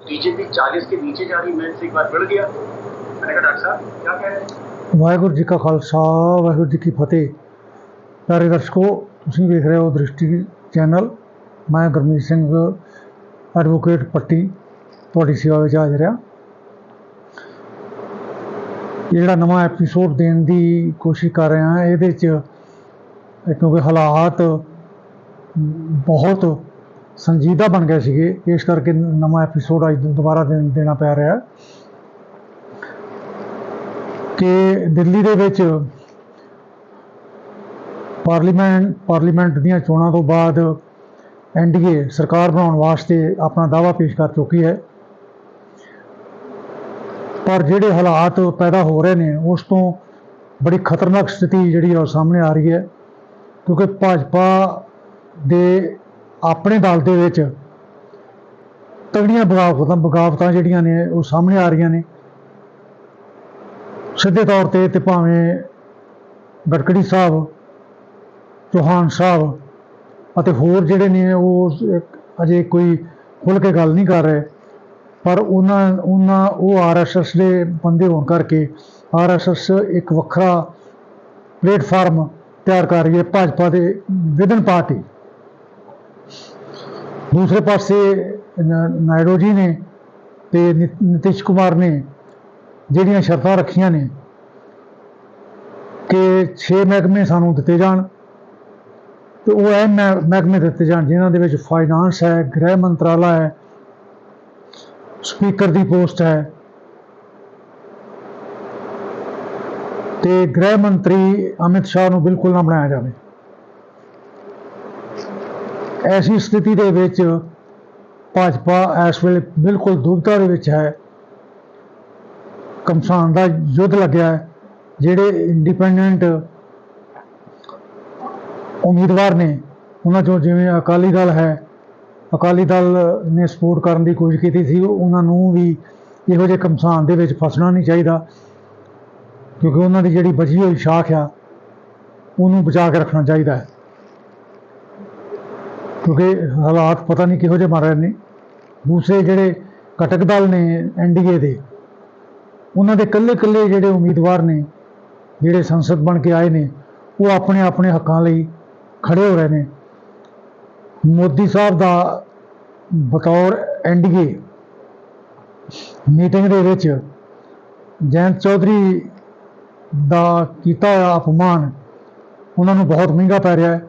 BJP 40 के नीचे जा रही मैं से एक बार बढ़ गया मैंने कहा डॉक्टर साहब क्या कह रहे हैं ਵਾਹਿਗੁਰੂ ਜੀ ਕਾ ਖਾਲਸਾ ਵਾਹਿਗੁਰੂ ਜੀ ਕੀ ਫਤਿਹ ਪਿਆਰੇ ਦਰਸ਼ਕੋ ਤੁਸੀਂ ਵੇਖ ਰਹੇ ਹੋ ਦ੍ਰਿਸ਼ਟੀ ਚੈਨਲ ਮੈਂ ਗੁਰਮੀਤ ਸਿੰਘ ਐਡਵੋਕੇਟ ਪੱਟੀ ਤੁਹਾਡੀ ਸੇਵਾ ਵਿੱਚ ਹਾਜ਼ਰ ਹਾਂ ਇਹ ਜਿਹੜਾ ਨਵਾਂ ਐਪੀਸੋਡ ਦੇਣ ਦੀ ਕੋਸ਼ਿਸ਼ ਕਰ ਰਹੇ ਹਾਂ ਇਹਦੇ 'ਚ ਇਹ ਕਿਉਂਕਿ ਹਾਲਾਤ ਬਹੁਤ ਸੰਜੀਦਾ ਬਣ ਗਏ ਸੀਗੇ। ਇਸ ਕਰਕੇ ਨਵਾਂ ਐਪੀਸੋਡ ਅੱਜ ਦੁਬਾਰਾ ਦੇਣ- ਦੇਣਾ ਪੈ ਰਿਹਾ। ਕਿ ਦਿੱਲੀ ਦੇ ਵਿੱਚ ਪਾਰਲੀਮੈਂਟ ਪਾਰਲੀਮੈਂਟ ਦੀਆਂ ਚੋਣਾਂ ਤੋਂ ਬਾਅਦ ਐਨਡੀਏ ਸਰਕਾਰ ਬਣਾਉਣ ਵਾਸਤੇ ਆਪਣਾ ਦਾਅਵਾ ਪੇਸ਼ ਕਰ ਚੁੱਕੀ ਹੈ। ਪਰ ਜਿਹੜੇ ਹਾਲਾਤ ਪੈਦਾ ਹੋ ਰਹੇ ਨੇ, ਉਸ ਤੋਂ ਬੜੀ ਖਤਰਨਾਕ ਸਥਿਤੀ ਜਿਹੜੀ ਆ ਉਹ ਸਾਹਮਣੇ ਆ ਰਹੀ ਹੈ। ਕਿਉਂਕਿ ਭਾਜਪਾ ਦੇ ਆਪਣੇ ਦਲ ਦੇ ਵਿੱਚ ਤਗੜੀਆਂ ਬਗਾਵਤਾਂ ਬਗਾਵਤਾਂ ਜਿਹੜੀਆਂ ਨੇ, ਉਹ ਸਾਹਮਣੇ ਆ ਰਹੀਆਂ ਨੇ। ਸਿੱਧੇ ਤੌਰ ਤੇ ਤੇ ਭਾਵੇਂ ਗੜਕੜੀ ਸਾਹਿਬ, ਚੌਹਾਨ ਸਾਹਿਬ ਅਤੇ ਹੋਰ ਜਿਹੜੇ ਨੇ, ਉਹ ਅਜੇ ਕੋਈ ਖੁੱਲ੍ਹ ਕੇ ਗੱਲ ਨਹੀਂ ਕਰ ਰਹੇ। ਪਰ ਉਹਨਾਂ ਉਹਨਾਂ, ਉਹ ਆਰਐਸਐਸ ਦੇ ਬੰਦੇ ਹੋਣ ਕਰਕੇ ਆਰਐਸਐਸ ਇੱਕ ਵੱਖਰਾ ਪਲੇਟਫਾਰਮ ਤਿਆਰ ਕਰ ਰਹੀ ਹੈ ਭਾਜਪਾ ਦੇ ਵਿਦਨ ਪਾਰਟੀ। ਦੂਸਰੇ ਪਾਸੇ ਨਾਇਡੂ ਜੀ ਨੇ ਤੇ ਨਿ- ਨਿਤਿਸ਼ ਕੁਮਾਰ ਨੇ ਜਿਹੜੀਆਂ ਸ਼ਰਤਾਂ ਰੱਖੀਆਂ ਨੇ ਕਿ 6 ਮਹਿਕਮੇ ਸਾਨੂੰ ਦਿੱਤੇ ਜਾਣ ਤੇ ਉਹ ਇਹ ਮਹਿ- ਮਹਿਕਮੇ ਦਿੱਤੇ ਜਾਣ, ਜਿਨ੍ਹਾਂ ਦੇ ਵਿੱਚ ਫਾਈਨਾਂਸ ਹੈ, ਗ੍ਰਹਿ ਮੰਤਰਾਲਾ ਹੈ ਸਪੀਕਰ ਦੀ ਪੋਸਟ ਹੈ ਤੇ ਗ੍ਰਹਿ ਮੰਤਰੀ ਅਮਿਤ ਸ਼ਾਹ ਨੂੰ ਬਿਲਕੁਲ ਨਾ ਬਣਾਇਆ ਜਾਵੇ। ਐਸੀ ਸਥਿਤੀ ਦੇ ਵਿੱਚ ਭਾਜਪਾ ਇਸ ਵੇਲੇ ਬਿਲਕੁਲ ਦੁਬਿਧਾ ਦੇ ਵਿੱਚ ਹੈ। ਕਮਸਾਨ ਦਾ ਯੁੱਧ ਲੱਗਿਆ ਜਿਹੜੇ ਇੰਡੀਪੈਂਡੈਂਟ ਉਮੀਦਵਾਰ ਨੇ, ਉਹਨਾਂ ਚੋਂ ਜਿਵੇਂ ਅਕਾਲੀ ਦਲ ਹੈ, ਅਕਾਲੀ ਦਲ ਨੇ ਸਪੋਰਟ ਕਰਨ ਦੀ ਕੋਸ਼ਿਸ਼ ਕੀਤੀ ਸੀ, ਉਹਨਾਂ ਨੂੰ ਵੀ ਇਹੋ ਜਿਹੇ ਕਮਸਾਨ ਦੇ ਵਿੱਚ ਫਸਣਾ ਨਹੀਂ ਚਾਹੀਦਾ, ਕਿਉਂਕਿ ਉਹਨਾਂ ਦੀ ਜਿਹੜੀ ਬਚੀ ਹੋਈ ਸ਼ਾਖ ਆ, ਉਹਨੂੰ ਬਚਾ ਕੇ ਰੱਖਣਾ ਚਾਹੀਦਾ ਹੈ। ਕਿਉਂਕਿ ਹਾਲਾਤ ਪਤਾ ਨਹੀਂ ਕਿਹੋ ਜਿਹੇ ਬਣ ਰਹੇ ਨੇ। ਦੂਸਰੇ ਜਿਹੜੇ ਘਟਕ ਦਲ ਨੇ ਐਨਡੀਏ ਦੇ, ਉਹਨਾਂ ਦੇ ਇਕੱਲੇ ਇਕੱਲੇ ਜਿਹੜੇ ਉਮੀਦਵਾਰ ਨੇ, ਜਿਹੜੇ ਸੰਸਦ ਬਣ ਕੇ ਆਏ ਨੇ, ਉਹ ਆਪਣੇ ਆਪਣੇ ਹੱਕਾਂ ਲਈ ਖੜੇ ਹੋ ਰਹੇ ਨੇ। ਮੋਦੀ ਸਾਹਿਬ ਦਾ ਬਤੌਰ ਐਨਡੀਏ ਮੀਟਿੰਗ ਦੇ ਵਿੱਚ ਜੈਂਤ ਚੌਧਰੀ ਦਾ ਕੀਤਾ ਹੋਇਆ ਅਪਮਾਨ ਉਹਨਾਂ ਨੂੰ ਬਹੁਤ ਮਹਿੰਗਾ ਪੈ ਰਿਹਾ ਹੈ।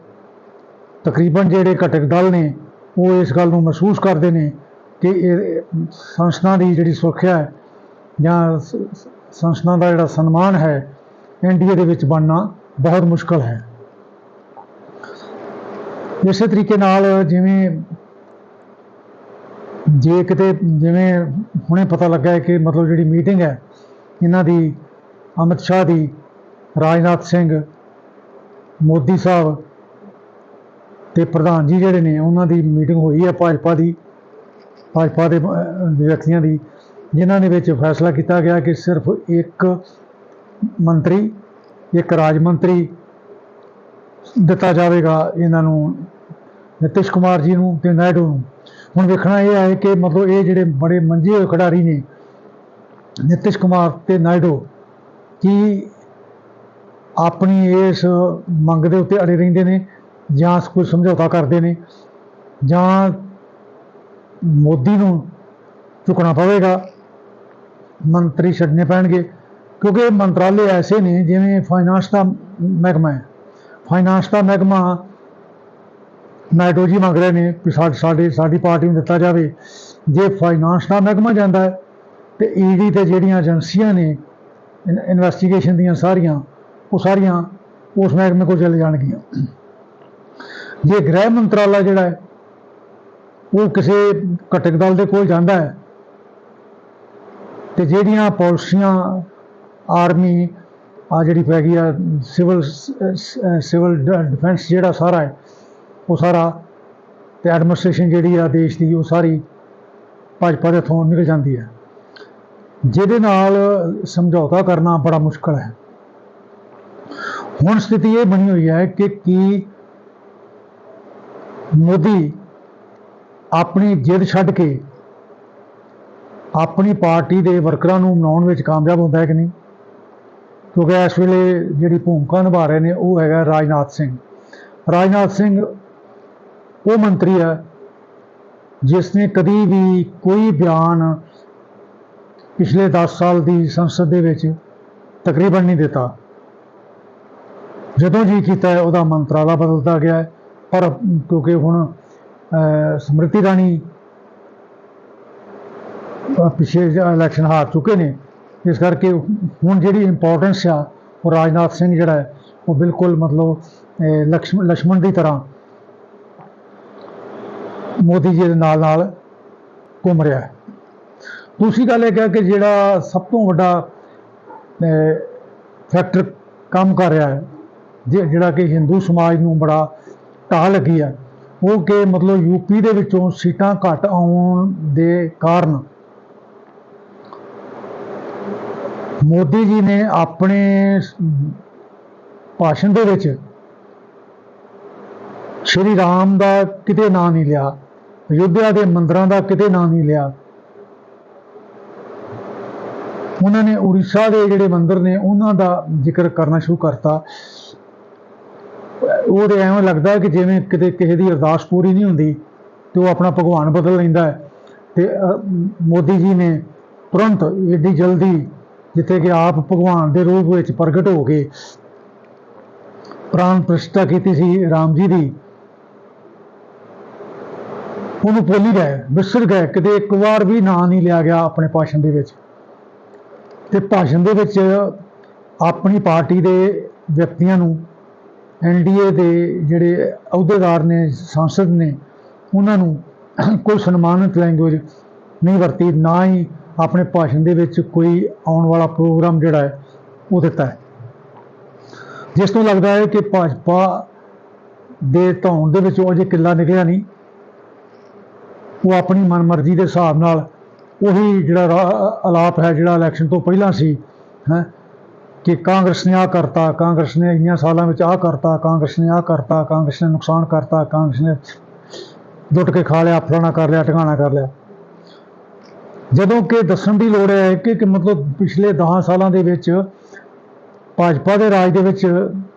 ਤਕਰੀਬਨ ਜਿਹੜੇ ਘਟਕ ਦਲ ਨੇ, ਉਹ ਇਸ ਗੱਲ ਨੂੰ ਮਹਿਸੂਸ ਕਰਦੇ ਨੇ ਕਿ ਇਹ ਸੰਸਥਾ ਦੀ ਜਿਹੜੀ ਸੁਰੱਖਿਆ ਹੈ ਜਾਂ ਸ- ਸੰਸਥਾ ਦਾ ਜਿਹੜਾ ਸਨਮਾਨ ਹੈ ਐਨਡੀਏ ਦੇ ਵਿੱਚ ਬਣਨਾ ਬਹੁਤ ਮੁਸ਼ਕਲ ਹੈ। ਇਸੇ ਤਰੀਕੇ ਨਾਲ ਜਿਵੇਂ ਜੇ ਕਿਤੇ ਜਿਵੇਂ ਹੁਣੇ ਪਤਾ ਲੱਗਾ ਹੈ ਕਿ ਮਤਲਬ ਜਿਹੜੀ ਮੀਟਿੰਗ ਹੈ, ਇਹਨਾਂ ਦੀ ਅਮਿਤ ਸ਼ਾਹ ਦੀ, ਰਾਜਨਾਥ ਸਿੰਘ, ਮੋਦੀ ਸਾਹਿਬ ਤੇ ਪ੍ਰਧਾਨ ਜੀ ਜਿਹੜੇ ਨੇ ਉਹਨਾਂ ਦੀ ਮੀਟਿੰਗ ਹੋਈ ਹੈ ਭਾਜਪਾ ਦੀ ਭਾਜਪਾ ਦੇ ਅਹ, ਵਿਅਕਤੀਆਂ ਦੀ ਜਿਨ੍ਹਾਂ ਦੇ ਵਿੱਚ ਫੈਸਲਾ ਕੀਤਾ ਗਿਆ ਕਿ ਸਿਰਫ ਇੱਕ ਮੰਤਰੀ ਇੱਕ ਰਾਜ ਮੰਤਰੀ ਦਿੱਤਾ ਜਾਵੇਗਾ ਇਹਨਾਂ ਨੂੰ ਨਿਤਿਸ਼ ਕੁਮਾਰ ਜੀ ਨੂੰ ਤੇ ਨਾਇਡੂ ਨੂੰ। ਹੁਣ ਵੇਖਣਾ ਇਹ ਹੈ ਕਿ ਮਤਲਬ ਇਹ ਜਿਹੜੇ ਬੜੇ ਮੰਜੇ ਹੋਏ ਖਿਡਾਰੀ ਨੇ ਨਿਤਿਸ਼ ਕੁਮਾਰ ਤੇ ਨਾਇਡੂ ਕੀ ਆਪਣੀ ਇਸ ਮੰਗ ਦੇ ਉੱਤੇ ਅੜੇ ਰਹਿੰਦੇ ਨੇ? ਜਾਂ ਕੋਈ ਸਮਝੌਤਾ ਕਰਦੇ ਨੇ, ਜਾਂ ਮੋਦੀ ਨੂੰ ਝੁਕਣਾ ਪਵੇਗਾ, ਮੰਤਰੀ ਛੱਡਨੇ ਪੈਣਗੇ, ਕਿਉਂਕਿ ਮੰਤਰਾਲੇ ਐਸੇ ਨੇ ਜਿਵੇਂ ਫਾਈਨਾਂਸ ਦਾ ਮਹਿਕਮਾ ਹੈ। ਫਾਈਨਾਂਸ ਦਾ ਮਹਿਕਮਾ ਨਾਇਡੂ ਜੀ ਮੰਗ ਰਹੇ ਨੇ ਕਿ ਸਾਡੇ ਸਾਡੇ, ਸਾਡੀ ਪਾਰਟੀ ਨੂੰ ਦਿੱਤਾ ਜਾਵੇ। ਜੇ ਫਾਈਨਾਂਸ ਦਾ ਮਹਿਕਮਾ ਜਾਂਦਾ ਹੈ, ਤੇ ਈਡੀ ਤੇ ਜਿਹੜੀਆਂ ਏਜੰਸੀਆਂ ਨੇ ਇਨਵੈਸਟੀਗੇਸ਼ਨ ਦੀਆਂ ਸਾਰੀਆਂ, ਉਹ ਸਾਰੀਆਂ ਉਸ ਮਹਿਕਮੇ ਕੋਲ ਚਲੇ ਜਾਣਗੀਆਂ। ਜੇ ਗ੍ਰਹਿ ਮੰਤਰਾਲਾ ਜਿਹੜਾ ਹੈ, ਉਹ ਕਿਸੇ ਘਟਕ ਦਲ ਦੇ ਕੋਲ ਜਾਂਦਾ ਹੈ, ਤੇ ਜਿਹੜੀਆਂ ਪਾਲਿਸੀਆਂ ਆਰਮੀ, ਆ ਜਿਹੜੀ ਪੈ ਗਈ ਆ ਸਿਵਲ ਸਿਵਲ ਡਿਫੈਂਸ ਜਿਹੜਾ ਸਾਰਾ ਹੈ, ਉਹ ਸਾਰਾ ਤੇ ਐਡਮਿਨਿਸਟ੍ਰੇਸ਼ਨ ਜਿਹੜੀ ਆ ਦੇਸ਼ ਦੀ, ਉਹ ਸਾਰੀ ਭਾਜਪਾ ਦੇ ਥੋਂ ਨਿਕਲ ਜਾਂਦੀ ਹੈ। ਜਿਹਦੇ ਨਾਲ ਸਮਝੌਤਾ ਕਰਨਾ ਬੜਾ ਮੁਸ਼ਕਲ ਹੈ। ਹੁਣ ਸਥਿਤੀ ਇਹ ਬਣੀ ਹੋਈ ਹੈ ਕਿ ਕੀ ਮੋਦੀ ਆਪਣੀ ਜਿੱਦ ਛੱਡ ਕੇ ਆਪਣੀ ਪਾਰਟੀ ਦੇ ਵਰਕਰਾਂ ਨੂੰ ਮਨਾਉਣ ਵਿੱਚ ਕਾਮਯਾਬ ਹੁੰਦਾ ਹੈ ਕਿ ਨਹੀਂ? ਕਿਉਂਕਿ ਇਸ ਵੇਲੇ ਜਿਹੜੀ ਭੂਮਿਕਾ ਨਿਭਾ ਰਹੇ ਨੇ ਉਹ ਹੈਗਾ ਰਾਜਨਾਥ ਸਿੰਘ। ਰਾਜਨਾਥ ਸਿੰਘ ਉਹ ਮੰਤਰੀ ਹੈ ਜਿਸ ਨੇ ਕਦੀ ਵੀ ਕੋਈ ਬਿਆਨ ਪਿਛਲੇ 10 ਸਾਲ ਦੀ ਸੰਸਦ ਦੇ ਵਿੱਚ ਤਕਰੀਬਨ ਨਹੀਂ ਦਿੱਤਾ। ਜਦੋਂ ਜੀ ਕੀਤਾ ਉਹਦਾ ਮੰਤਰਾਲਾ ਬਦਲਦਾ ਗਿਆ ਹੈ। ਪਰ ਕਿਉਂਕਿ ਹੁਣ ਸਮ੍ਰਿਤੀ ਰਾਣੀ ਪਿਛੇ ਇਲੈਕਸ਼ਨ ਹਾਰ ਚੁੱਕੇ ਨੇ, ਇਸ ਕਰਕੇ ਹੁਣ ਜਿਹੜੀ ਇੰਪੋਰਟੈਂਸ ਆ, ਉਹ ਰਾਜਨਾਥ ਸਿੰਘ ਜਿਹੜਾ ਹੈ, ਉਹ ਬਿਲਕੁਲ ਮਤਲਬ ਲక్ష్ਮਣ ਲక్ష్ਮਣ ਦੀ ਤਰ੍ਹਾਂ ਮੋਦੀ ਜੀ ਦੇ ਨਾਲ ਨਾਲ ਘੁੰਮ ਰਿਹਾ ਹੈ। ਦੂਸਰੀ ਗੱਲ ਇਹ ਕਿਹਾ ਕਿ ਜਿਹੜਾ ਸਭ ਤੋਂ ਵੱਡਾ ਫੈਕਟਰ ਕੰਮ ਕਰ ਰਿਹਾ ਹੈ ਜਿਹੜਾ ਕਿ ਹਿੰਦੂ ਸਮਾਜ ਨੂੰ ਬੜਾ ਢਾਹ ਲੱਗੀ ਹੈ ਉਹ ਕਿ ਮਤਲਬ ਯੂਪੀ ਦੇ ਵਿੱਚੋਂ ਸੀਟਾਂ ਘੱਟ ਆਉਣ ਦੇ ਕਾਰਨ ਮੋਦੀ ਜੀ ਨੇ ਆਪਣੇ ਭਾਸ਼ਣ ਦੇ ਵਿੱਚ ਸ਼੍ਰੀ ਰਾਮ ਦਾ ਕਿਤੇ ਨਾਂ ਨਹੀਂ ਲਿਆ, ਅਯੁੱਧਿਆ ਦੇ ਮੰਦਰਾਂ ਦਾ ਕਿਤੇ ਨਾਂ ਨਹੀਂ ਲਿਆ। ਉਹਨਾਂ ਨੇ ਉੜੀਸਾ ਦੇ ਜਿਹੜੇ ਮੰਦਰ ਨੇ, ਉਹਨਾਂ ਦਾ ਜ਼ਿਕਰ ਕਰਨਾ ਸ਼ੁਰੂ ਕਰਤਾ। ਉਹ ਤੇ ਐਵੇਂ ਲੱਗਦਾ ਕਿ ਜਿਵੇਂ ਕਿਤੇ ਕਿਸੇ ਦੀ ਅਰਦਾਸ ਪੂਰੀ ਨਹੀਂ ਹੁੰਦੀ ਤੇ ਉਹ ਆਪਣਾ ਭਗਵਾਨ ਬਦਲ ਲੈਂਦਾ ਹੈ। ਤੇ ਮੋਦੀ ਜੀ ਨੇ ਤੁਰੰਤ ਏਡੀ ਜਲਦੀ ਜਿੱਥੇ ਕਿ ਆਪ ਭਗਵਾਨ ਦੇ ਰੂਪ ਵਿੱਚ ਪ੍ਰਗਟ ਹੋ ਕੇ ਪ੍ਰਾਣ ਪ੍ਰਤਿਸ਼ਠਾ ਕੀਤੀ ਸੀ ਰਾਮ ਜੀ ਦੀ, ਉਹਨੂੰ ਭੁੱਲ ਹੀ ਗਏ, ਵਿਸਰ ਗਏ, ਕਿਤੇ ਇੱਕ ਵਾਰ ਵੀ ਨਾਂ ਨਹੀਂ ਲਿਆ ਗਿਆ ਆਪਣੇ ਭਾਸ਼ਣ ਦੇ ਵਿੱਚ। ਤੇ ਭਾਸ਼ਣ ਦੇ ਵਿੱਚ ਆਪਣੀ ਪਾਰਟੀ ਦੇ ਵਿਅਕਤੀਆਂ ਨੂੰ ਐਨਡੀਏ ਦੇ ਜਿਹੜੇ ਅਹੁਦੇਦਾਰ ਨੇ, ਸੰਸਦ ਨੇ, ਉਹਨਾਂ ਨੂੰ ਕੋਈ ਸਨਮਾਨਿਤ ਲੈਂਗੁਏਜ ਨਹੀਂ ਵਰਤੀ, ਨਾ ਹੀ ਆਪਣੇ ਭਾਸ਼ਣ ਦੇ ਵਿੱਚ ਕੋਈ ਆਉਣ ਵਾਲਾ ਪ੍ਰੋਗਰਾਮ ਜਿਹੜਾ ਹੈ, ਉਹ ਦਿੱਤਾ ਹੈ। ਜਿਸ ਤੋਂ ਲੱਗਦਾ ਹੈ ਕਿ ਭਾਜਪਾ ਦੇ ਧੌਣ ਦੇ ਵਿੱਚੋਂ ਅਜੇ ਕਿੱਲਾ ਨਿਕਲਿਆ ਨਹੀਂ। ਉਹ ਆਪਣੀ ਮਨਮਰਜ਼ੀ ਦੇ ਹਿਸਾਬ ਨਾਲ ਉਹੀ ਜਿਹੜਾ ਰਾ- ਆਲਾਪ ਹੈ, ਜਿਹੜਾ ਇਲੈਕਸ਼ਨ ਤੋਂ ਪਹਿਲਾਂ ਸੀ, ਹੈ ਕਿ ਕਾਂਗਰਸ ਨੇ ਆ ਕਰਤਾ, ਕਾਂਗਰਸ ਨੇ ਇੰਨੀਆਂ ਸਾਲਾਂ ਵਿੱਚ ਆ ਕਰਤਾ, ਕਾਂਗਰਸ ਨੇ ਆ ਕਰਤਾ, ਕਾਂਗਰਸ ਨੇ ਨੁਕਸਾਨ ਕਰਤਾ, ਕਾਂਗਰਸ ਨੇ ਲੁੱਟ ਕੇ ਖਾ ਲਿਆ, ਫਲਾਣਾ ਕਰ ਲਿਆ ਟਿਕਾਣਾ ਕਰ ਲਿਆ। ਜਦੋਂ ਕਿ ਦੱਸਣ ਦੀ ਲੋੜ ਹੈ ਕਿ ਕਿ ਮਤਲਬ ਪਿਛਲੇ 10 ਸਾਲਾਂ ਦੇ ਵਿੱਚ ਭਾਜਪਾ ਦੇ ਰਾਜ ਦੇ ਵਿੱਚ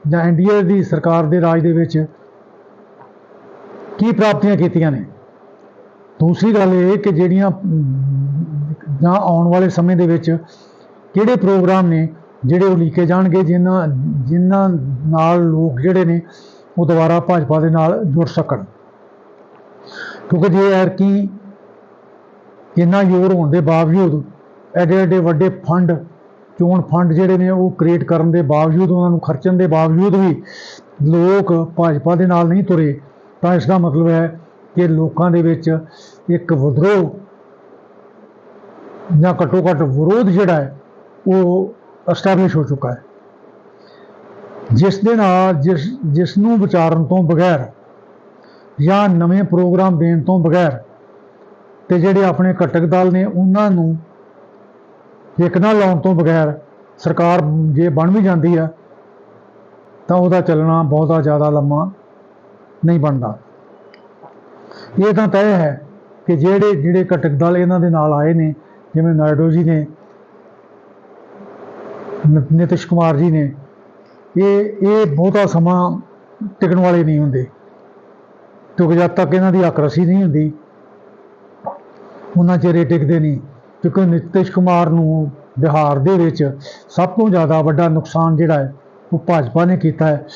ਜਾਂ ਐਨਡੀਏ ਦੀ ਸਰਕਾਰ ਦੇ ਰਾਜ ਦੇ ਵਿੱਚ ਕੀ ਪ੍ਰਾਪਤੀਆਂ ਕੀਤੀਆਂ ਨੇ? ਦੂਸਰੀ ਗੱਲ ਇਹ ਕਿ ਜਿਹੜੀਆਂ ਜਾਂ ਆਉਣ ਵਾਲੇ ਸਮੇਂ ਦੇ ਵਿੱਚ ਕਿਹੜੇ ਪ੍ਰੋਗਰਾਮ ਨੇ? ਜਿਹੜੇ ਉਹ ਲੀਕੇ ਜਾਣਗੇ, ਜਿਨ੍ਹਾਂ ਜਿਨ੍ਹਾਂ ਨਾਲ ਲੋਕ ਜਿਹੜੇ ਨੇ, ਉਹ ਦੁਬਾਰਾ ਭਾਜਪਾ ਦੇ ਨਾਲ ਜੁੜ ਸਕਣ। ਕਿਉਂਕਿ ਜੇ ਯਾਰ ਕੀ ਇੰਨਾ ਜ਼ੋਰ ਹੋਣ ਦੇ ਬਾਵਜੂਦ ਐਡੇ ਐਡੇ ਵੱਡੇ ਫੰਡ, ਚੋਣ ਫੰਡ ਜਿਹੜੇ ਨੇ, ਉਹ ਕ੍ਰੀਏਟ ਕਰਨ ਦੇ ਬਾਵਜੂਦ, ਉਹਨਾਂ ਨੂੰ ਖਰਚਣ ਦੇ ਬਾਵਜੂਦ ਵੀ ਲੋਕ ਭਾਜਪਾ ਦੇ ਨਾਲ ਨਹੀਂ ਤੁਰੇ, ਤਾਂ ਇਸ ਦਾ ਮਤਲਬ ਹੈ ਕਿ ਲੋਕਾਂ ਦੇ ਵਿੱਚ ਇੱਕ ਵਿਦਰੋਹ ਜਾਂ ਘੱਟੋ ਘੱਟ ਵਿਰੋਧ ਜਿਹੜਾ ਹੈ, ਉਹ ਐਸਟੈਬਲਿਸ਼ ਹੋ ਚੁੱਕਾ ਹੈ। ਜਿਸ ਦੇ ਨਾਲ ਜਿਸ ਜਿਸ ਨੂੰ ਵਿਚਾਰਨ ਤੋਂ ਬਗੈਰ ਜਾਂ ਨਵੇਂ ਪ੍ਰੋਗਰਾਮ ਦੇਣ ਤੋਂ ਬਗੈਰ ਤੇ ਜਿਹੜੇ ਆਪਣੇ ਘਟਕ ਦਲ ਨੇ ਉਹਨਾਂ ਨੂੰ ਇੱਕ ਨਾ ਲਾਉਣ ਤੋਂ ਬਗੈਰ ਸਰਕਾਰ ਜੇ ਬਣ ਵੀ ਜਾਂਦੀ ਆ ਤਾਂ ਉਹਦਾ ਚੱਲਣਾ ਬਹੁਤਾ ਜ਼ਿਆਦਾ ਲੰਮਾ ਨਹੀਂ ਬਣਦਾ। ਇਹ ਤਾਂ ਤੈਅ ਹੈ ਕਿ ਜਿਹੜੇ ਜਿਹੜੇ ਘਟਕ ਦਲ ਇਹਨਾਂ ਦੇ ਨਾਲ ਆਏ ਨੇ, ਜਿਵੇਂ ਨਾਇਡੂ ਜੀ ਨੇ ਨਿਤਿਸ਼ ਕੁਮਾਰ ਜੀ ਨੇ, ਇਹ ਇਹ ਬਹੁਤਾ ਸਮਾਂ ਟਿਕਣ ਵਾਲੇ ਨਹੀਂ ਹੁੰਦੇ। ਕਿਉਂਕਿ ਜਦ ਤੱਕ ਇਹਨਾਂ ਦੀ ਅਕਰਸੀ ਨਹੀਂ ਹੁੰਦੀ, ਉਹਨਾਂ ਚਿਹਰੇ ਟਿਕਦੇ ਨਹੀਂ। ਕਿਉਂਕਿ ਨਿਤਿਸ਼ ਕੁਮਾਰ ਨੂੰ ਬਿਹਾਰ ਦੇ ਵਿੱਚ ਸਭ ਤੋਂ ਜ਼ਿਆਦਾ ਵੱਡਾ ਨੁਕਸਾਨ ਜਿਹੜਾ ਹੈ, ਉਹ ਭਾਜਪਾ ਨੇ ਕੀਤਾ ਹੈ।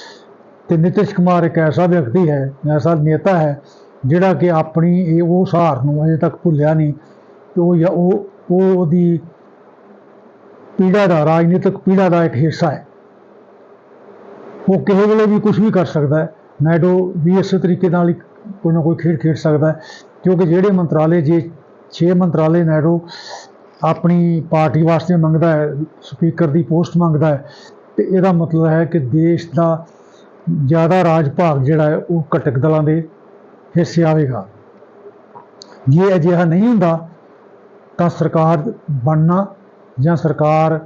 ਤੇ ਨਿਤਿਸ਼ ਕੁਮਾਰ ਇੱਕ ਐਸਾ ਵਿਅਕਤੀ ਹੈ, ਐਸਾ ਨੇਤਾ ਹੈ, ਜਿਹੜਾ ਕਿ ਆਪਣੀ ਇਹ ਉਹ ਸਹਾਰ ਨੂੰ ਅਜੇ ਤੱਕ ਭੁੱਲਿਆ ਨਹੀਂ। ਤੇ ਉਹ ਜਾਂ ਉਹ ਉਹ ਉਹਦੀ ਪੀੜਾ ਦਾ, ਰਾਜਨੀਤਿਕ ਪੀੜਾ ਦਾ ਇੱਕ ਹਿੱਸਾ ਹੈ। ਉਹ ਕਿਸੇ ਵੇਲੇ ਵੀ ਕੁਝ ਵੀ ਕਰ ਸਕਦਾ ਹੈ। ਨਾਇਡੂ ਵੀ ਇਸੇ ਤਰੀਕੇ ਨਾਲ ਹੀ ਕੋਈ ਨਾ ਕੋਈ ਖੇਡ ਖੇਡ ਸਕਦਾ ਹੈ, ਕਿਉਂਕਿ ਜਿਹੜੇ ਮੰਤਰਾਲੇ, ਜੇ 6 ਮੰਤਰਾਲੇ ਨਾਇਡੋ ਆਪਣੀ ਪਾਰਟੀ ਵਾਸਤੇ ਮੰਗਦਾ ਹੈ, ਸਪੀਕਰ ਦੀ ਪੋਸਟ ਮੰਗਦਾ ਹੈ, ਤੇ ਇਹਦਾ ਮਤਲਬ ਹੈ ਕਿ ਦੇਸ਼ ਦਾ ਜ਼ਿਆਦਾ ਰਾਜ ਭਾਗ ਜਿਹੜਾ ਹੈ, ਉਹ ਘਟਕ ਦਲਾਂ ਦੇ ਹਿੱਸੇ ਆਵੇਗਾ। ਜੇ ਅਜਿਹਾ ਨਹੀਂ ਹੁੰਦਾ, ਤਾਂ ਸਰਕਾਰ ਬਣਨਾ ਜਾਂ ਸਰਕਾਰ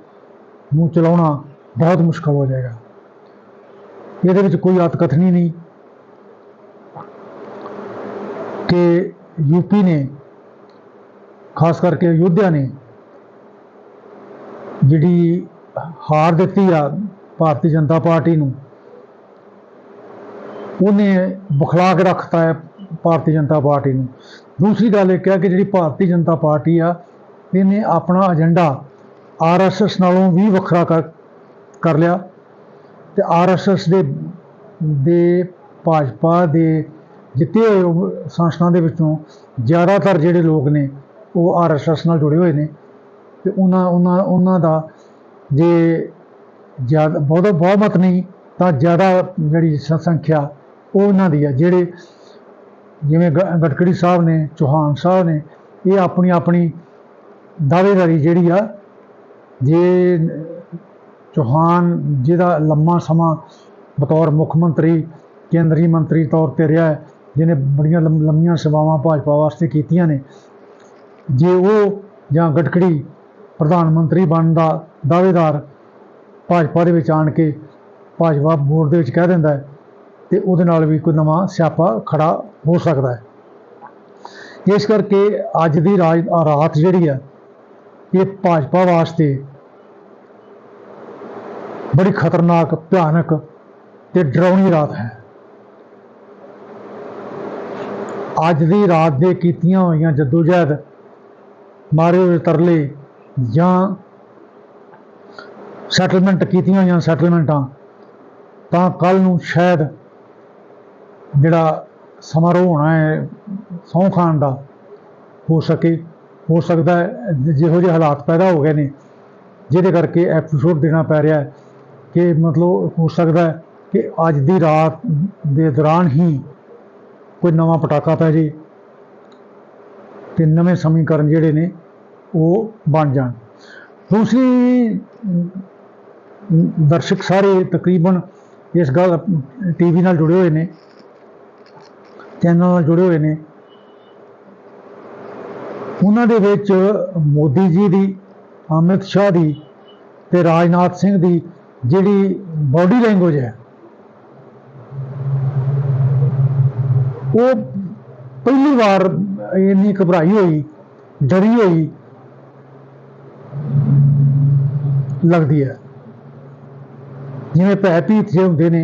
ਨੂੰ ਚਲਾਉਣਾ ਬਹੁਤ ਮੁਸ਼ਕਲ ਹੋ ਜਾਏਗਾ। ਇਹਦੇ ਵਿੱਚ ਕੋਈ ਅਤਕਥਨੀ ਨਹੀਂ ਕਿ ਯੂਪੀ ਨੇ, ਖਾਸ ਕਰਕੇ ਅਯੁੱਧਿਆ ਨੇ, ਜਿਹੜੀ ਹਾਰ ਦਿੱਤੀ ਆ ਭਾਰਤੀ ਜਨਤਾ ਪਾਰਟੀ ਨੂੰ, ਉਹਨੇ ਬਖਲਾ ਕੇ ਰੱਖਤਾ ਹੈ ਭਾਰਤੀ ਜਨਤਾ ਪਾਰਟੀ ਨੂੰ। ਦੂਸਰੀ ਗੱਲ ਇਹ ਕਿਹਾ ਕਿ ਜਿਹੜੀ ਭਾਰਤੀ ਜਨਤਾ ਪਾਰਟੀ ਆ, ਇਹਨੇ ਆਪਣਾ ਏਜੰਡਾ ਆਰਐਸਐਸ ਨਾਲੋਂ ਵੀ ਵੱਖਰਾ ਕਰ ਕਰ ਲਿਆ ਤੇ ਆਰਐਸਐਸ ਦੇ ਦੇ ਭਾਜਪਾ ਦੇ ਜਿੱਤੇ ਹੋਏ ਉਹ ਸੰਸਥਾਵਾਂ ਦੇ ਵਿੱਚੋਂ ਜ਼ਿਆਦਾਤਰ ਜਿਹੜੇ ਲੋਕ ਨੇ ਉਹ ਆਰਐਸਐਸ ਨਾਲ ਜੁੜੇ ਹੋਏ ਨੇ ਤੇ ਉਹਨਾਂ ਉਹਨਾਂ ਉਹਨਾਂ ਦਾ ਜੇ ਜ਼ਿਆਦਾ, ਬਹੁਤ ਬਹੁਮਤ ਨਹੀਂ ਤਾਂ ਜ਼ਿਆਦਾ ਜਿਹੜੀ ਸੰਖਿਆ ਉਹ ਉਹਨਾਂ ਦੀ ਹੈ ਜਿਹੜੇ ਜਿਵੇਂ ਗ- ਸਾਹਿਬ ਨੇ, ਚੌਹਾਨ ਸਾਹਿਬ ਨੇ, ਇਹ ਆਪਣੀ ਆਪਣੀ ਦਾਅਵੇਦਾਰੀ ਜਿਹੜੀ ਆ ਜੇ ਚੌਹਾਨ ਜਿਹਦਾ ਲੰਮਾ ਸਮਾਂ ਬਤੌਰ ਮੁੱਖ ਮੰਤਰੀ, ਕੇਂਦਰੀ ਮੰਤਰੀ ਤੌਰ ਤੇ ਰਿਹਾ ਹੈ, ਜਿਹਨੇ ਬੜੀਆਂ ਲੰਮ- ਲੰਮੀਆਂ ਸੇਵਾਵਾਂ ਭਾਜਪਾ ਵਾਸਤੇ ਕੀਤੀਆਂ ਨੇ, ਜੇ ਉਹ ਜਾਂ ਗਡਕਰੀ ਪ੍ਰਧਾਨ ਮੰਤਰੀ ਬਣਨ ਦਾ ਦਾਅਵੇਦਾਰ ਭਾਜਪਾ ਦੇ ਵਿੱਚ ਆਣ ਕੇ ਭਾਜਪਾ ਬੋਰਡ ਦੇ ਵਿੱਚ ਕਹਿ ਦਿੰਦਾ ਹੈ, ਤੇ ਉਹਦੇ ਨਾਲ ਵੀ ਕੋਈ ਨਵਾਂ ਸਿਆਪਾ ਖੜਾ ਹੋ ਸਕਦਾ ਹੈ। ਇਸ ਕਰਕੇ ਅੱਜ ਦੀ ਰਾਜ, ਰਾਤ ਜਿਹੜੀ ਹੈ ਇਹ ਭਾਜਪਾ ਵਾਸਤੇ ਬੜੀ ਖਤਰਨਾਕ, ਭਿਆਨਕ ਤੇ ਡਰਾਉਣੀ ਰਾਤ ਹੈ। ਅੱਜ ਦੀ ਰਾਤ ਦੇ ਕੀਤੀਆਂ ਹੋਈਆਂ ਜਦੋਜਹਿਦ, ਮਾਰੇ ਹੋਏ ਤਰਲੇ ਜਾਂ ਸੈਟਲਮੈਂਟ ਕੀਤੀਆਂ ਹੋਈਆਂ ਸੈਟਲਮੈਂਟਾਂ ਤਾਂ ਕੱਲ ਨੂੰ ਸ਼ਾਇਦ ਜਿਹੜਾ ਸਮਾਰੋਹ ਹੋਣਾ ਹੈ, ਸਹੁੰ ਖਾਨ ਦਾ, ਹੋ ਸਕੇ। ਹੋ ਸਕਦਾ ਜਿਹੋ ਜਿਹੇ ਹਾਲਾਤ ਪੈਦਾ ਹੋ ਗਏ ਨੇ, ਜਿਹਦੇ ਕਰਕੇ ਐਪੀਸੋਡ ਦੇਣਾ ਪੈ ਰਿਹਾ ਹੈ ਕਿ ਮਤਲਬ ਹੋ ਸਕਦਾ ਕਿ ਅੱਜ ਦੀ ਰਾਤ ਦੇ ਦੌਰਾਨ ਹੀ ਕੋਈ ਨਵਾਂ ਪਟਾਕਾ ਪੈ ਜੇ ਤੇ ਨਵੇਂ ਸਮੀਕਰਨ ਜਿਹੜੇ ਨੇ ਉਹ ਬਣ ਜਾਣ। ਦੂਸਰੀ ਦਰਸ਼ਕ ਸਾਰੇ ਤਕਰੀਬਨ ਇਸ ਗੱਲ ਟੀਵੀ ਨਾਲ ਜੁੜੇ ਹੋਏ ਨੇ, ਚੈਨਲ ਨਾਲ ਜੁੜੇ ਹੋਏ ਨੇ ਉਹਨਾਂ ਦੇ ਵਿੱਚ ਮੋਦੀ ਜੀ ਦੀ, ਅਮਿਤ ਸ਼ਾਹ ਦੀ ਤੇ ਰਾਜਨਾਥ ਸਿੰਘ ਦੀ ਜਿਹੜੀ ਬਾਡੀ ਲੈਂਗੁਏਜ ਹੈ, ਉਹ ਪਹਿਲੀ ਵਾਰ ਇੰਨੀ ਘਬਰਾਈ ਹੋਈ, ਡਰੀ ਹੋਈ ਲੱਗਦੀ ਹੈ। ਜਿਵੇਂ ਭੈ ਭੀਤ ਜੇ ਹੁੰਦੇ ਨੇ,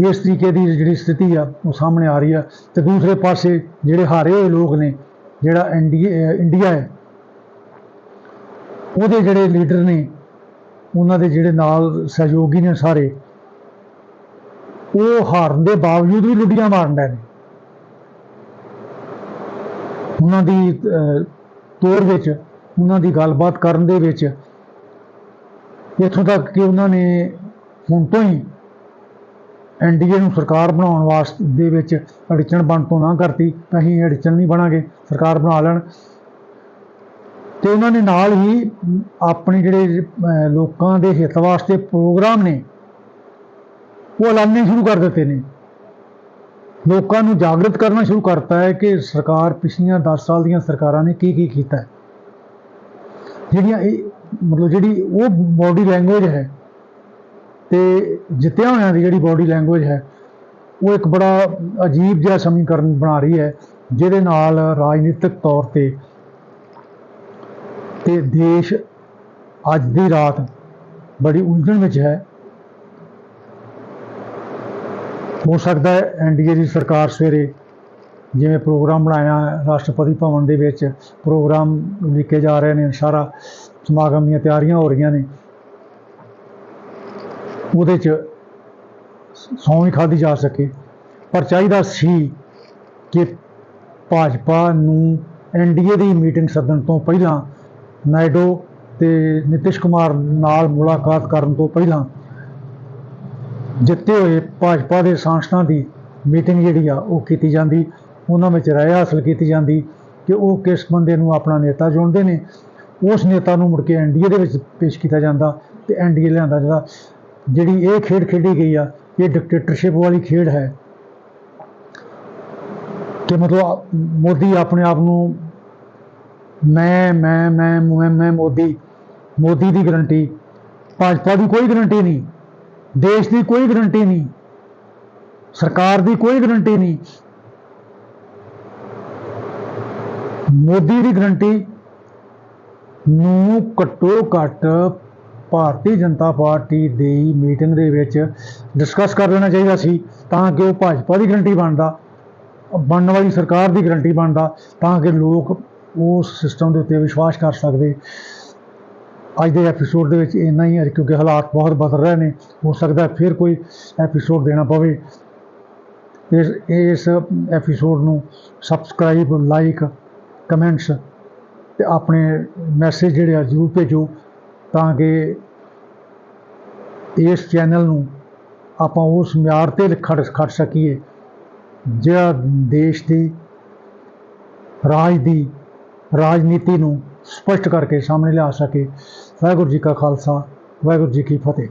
ਇਸ ਤਰੀਕੇ ਦੀ ਜਿਹੜੀ ਸਥਿਤੀ ਆ, ਉਹ ਸਾਹਮਣੇ ਆ ਰਹੀ ਆ ਤੇ ਦੂਸਰੇ ਪਾਸੇ ਜਿਹੜੇ ਹਾਰੇ ਹੋਏ ਲੋਕ ਨੇ ਜਿਹੜਾ ਇੰਡੀਆ ਇੰਡੀਆ ਹੈ ਉਹਦੇ ਜਿਹੜੇ ਲੀਡਰ ਨੇ ਉਹਨਾਂ ਦੇ ਜਿਹੜੇ ਨਾਲ ਸਹਿਯੋਗੀ ਨੇ ਸਾਰੇ ਉਹ ਹਾਰਨ ਦੇ ਬਾਵਜੂਦ ਵੀ ਲੁੱਡੀਆਂ ਮਾਰਨ ਡਏ ਨੇ। ਉਹਨਾਂ ਦੀ ਅਹ, ਤੋਰ ਵਿੱਚ ਉਹਨਾਂ ਦੀ ਗੱਲਬਾਤ ਕਰਨ ਦੇ ਵਿੱਚ ਇੱਥੋਂ ਤੱਕ ਕਿ ਉਹਨਾਂ ਨੇ ਹੁਣ ਤੋਂ ਹੀ ਐਨਡੀਏ ਨੂੰ ਸਰਕਾਰ ਬਣਾਉਣ ਵਾਸਤੇ ਦੇ ਵਿੱਚ ਅੜਚਣ ਬਣ ਤੋਂ ਨਾ ਕਰਤੀ ਅਸੀਂ ਅੜਚਣ ਨਹੀਂ ਬਣਾਂਗੇ, ਸਰਕਾਰ ਬਣਾ ਲੈਣ। ਤੇ ਉਹਨਾਂ ਨੇ ਨਾਲ ਹੀ ਆਪਣੇ ਜਿਹੜੇ ਲੋਕਾਂ ਦੇ ਹਿੱਤ ਵਾਸਤੇ ਪ੍ਰੋਗਰਾਮ ਨੇ, ਉਹ ਐਲਾਨੇ ਸ਼ੁਰੂ ਕਰ ਦਿੱਤੇ ਨੇ। ਲੋਕਾਂ ਨੂੰ ਜਾਗਰਤ ਕਰਨਾ ਸ਼ੁਰੂ ਕਰਤਾ ਹੈ ਕਿ ਸਰਕਾਰ ਪਿਛਲੀਆਂ 10 ਸਾਲ ਦੀਆਂ ਸਰਕਾਰਾਂ ਨੇ ਕੀ ਕੀ ਕੀਤਾ ਜਿਹੜੀਆਂ ਇਹ, ਮਤਲਬ ਜਿਹੜੀ ਉਹ ਬਾਡੀ ਲੈਂਗੁਏਜ ਹੈ ਤੇ ਜਿੱਤਿਆ ਹੋਇਆਂ ਦੀ ਜਿਹੜੀ ਬਾਡੀ ਲੈਂਗੁਏਜ ਹੈ, ਉਹ ਇੱਕ ਬੜਾ ਅਜੀਬ ਜਿਹਾ ਸਮੀਕਰਨ ਬਣਾ ਰਹੀ ਹੈ, ਜਿਹਦੇ ਨਾਲ ਰਾਜਨੀਤਿਕ ਤੌਰ ਤੇ ਤੇ ਦੇਸ਼ ਅੱਜ ਦੀ ਰਾਤ ਬੜੀ ਉਲਝਣ ਵਿੱਚ ਹੈ। ਹੋ ਸਕਦਾ ਹੈ ਐਨਡੀਏ ਦੀ ਸਰਕਾਰ ਸਵੇਰੇ ਜਿਵੇਂ ਪ੍ਰੋਗਰਾਮ ਬਣਾਇਆ, ਰਾਸ਼ਟਰਪਤੀ ਭਵਨ ਦੇ ਵਿੱਚ ਪ੍ਰੋਗਰਾਮ ਲਿਖੇ ਜਾ ਰਹੇ ਨੇ, ਸਾਰਾ ਸਮਾਗਮ ਦੀਆਂ ਤਿਆਰੀਆਂ ਹੋ ਰਹੀਆਂ ਨੇ ਉਹਦੇ 'ਚ ਸੌਂ ਹੀ ਖਾਧੀ ਜਾ ਸਕੇ। ਪਰ ਚਾਹੀਦਾ ਸੀ ਕਿ ਭਾਜਪਾ ਨੂੰ ਐਨਡੀਏ ਦੀ ਮੀਟਿੰਗ ਸੱਦਣ ਤੋਂ ਪਹਿਲਾਂ ਨਾਇਡੋ ਤੇ ਨਿਤਿਸ਼ ਕੁਮਾਰ ਨਾਲ ਮੁਲਾਕਾਤ ਕਰਨ ਤੋਂ ਪਹਿਲਾਂ ਜਿੱਤੇ ਹੋਏ ਭਾਜਪਾ ਦੇ ਸਾਂਸਦਾਂ ਦੀ ਮੀਟਿੰਗ ਜਿਹੜੀ ਆ, ਉਹ ਕੀਤੀ ਜਾਂਦੀ। ਉਹਨਾਂ ਵਿੱਚ ਰਾਏ ਹਾਸਲ ਕੀਤੀ ਜਾਂਦੀ ਕਿ ਉਹ ਕਿਸ ਬੰਦੇ ਨੂੰ ਆਪਣਾ ਨੇਤਾ ਚੁਣਦੇ ਨੇ। ਉਸ ਨੇਤਾ ਨੂੰ ਮੁੜ ਕੇ ਐਨਡੀਏ ਦੇ ਵਿੱਚ ਪੇਸ਼ ਕੀਤਾ ਜਾਂਦਾ ਤੇ ਐਨਡੀਏ ਲਿਆਂਦਾ ਜਾਂਦਾ। ਜਿਹੜੀ ਇਹ ਖੇਡ ਖੇਡੀ ਗਈ ਆ, ਇਹ ਡਿਕਟੇਟਰਸ਼ਿਪ ਵਾਲੀ ਖੇਡ ਹੈ। ਕਿ ਮਤਲਬ ਮੋਦੀ ਆਪਣੇ ਆਪ ਨੂੰ ਮੈਂ ਮੈਂ ਮੈਂ ਮੈਂ ਮੈਂ ਮੋਦੀ ਮੋਦੀ ਦੀ ਗਰੰਟੀ ਭਾਜਪਾ ਦੀ ਕੋਈ ਗਰੰਟੀ ਨਹੀਂ। ਦੇਸ਼ ਦੀ ਕੋਈ ਗਰੰਟੀ ਨਹੀਂ। ਸਰਕਾਰ ਦੀ ਕੋਈ ਗਰੰਟੀ ਨਹੀਂ। ਮੋਦੀ ਦੀ ਗਰੰਟੀ ਨੂੰ ਘੱਟੋ ਘੱਟ ਭਾਰਤੀ ਜਨਤਾ ਪਾਰਟੀ ਦੀ ਮੀਟਿੰਗ ਦੇ ਵਿੱਚ ਡਿਸਕਸ ਕਰ ਲੈਣਾ ਚਾਹੀਦਾ ਸੀ ਤਾਂ ਕਿ ਉਹ ਭਾਜਪਾ ਦੀ ਗਰੰਟੀ ਬਣਦਾ, ਬਣਨ ਵਾਲੀ ਸਰਕਾਰ ਦੀ ਗਰੰਟੀ ਬਣਦਾ ਤਾਂ ਕਿ ਲੋਕ ਉਸ ਸਿਸਟਮ ਦੇ ਉੱਤੇ ਵਿਸ਼ਵਾਸ ਕਰ ਸਕਦੇ। ਅੱਜ ਦੇ ਐਪੀਸੋਡ ਦੇ ਵਿੱਚ ਇੰਨਾ ਹੀ ਹੈ ਕਿਉਂਕਿ ਹਾਲਾਤ ਬਹੁਤ ਬਦਲ ਰਹੇ ਨੇ, ਹੋ ਸਕਦਾ ਫਿਰ ਕੋਈ ਐਪੀਸੋਡ ਦੇਣਾ ਪਵੇ। ਇਸ ਇਸ ਐਪੀਸੋਡ ਨੂੰ ਸਬਸਕ੍ਰਾਈਬ ਲਾਈਕ ਕਮੈਂਟਸ ਤੇ ਆਪਣੇ ਮੈਸੇਜ ਜਿਹੜੇ ਆ ਜ਼ਰੂਰ ਭੇਜੋ ਤਾਂ ਕਿ ਇਸ ਚੈਨਲ ਨੂੰ ਆਪਾਂ ਉਸ ਮਿਆਰ ਤੇ ਖੜ ਖੜ ਸਕੀਏ, ਜਿਹੜਾ ਦੇਸ਼ ਦੀ ਰਾਜ ਦੀ ਰਾਜਨੀਤੀ ਨੂੰ ਸਪਸ਼ਟ ਕਰਕੇ ਸਾਹਮਣੇ ਲਿਆ ਸਕੇ। ਵਾਹਿਗੁਰੂ ਜੀ ਕਾ ਖਾਲਸਾ, ਵਾਹਿਗੁਰੂ ਜੀ ਕੀ ਫਤਿਹ।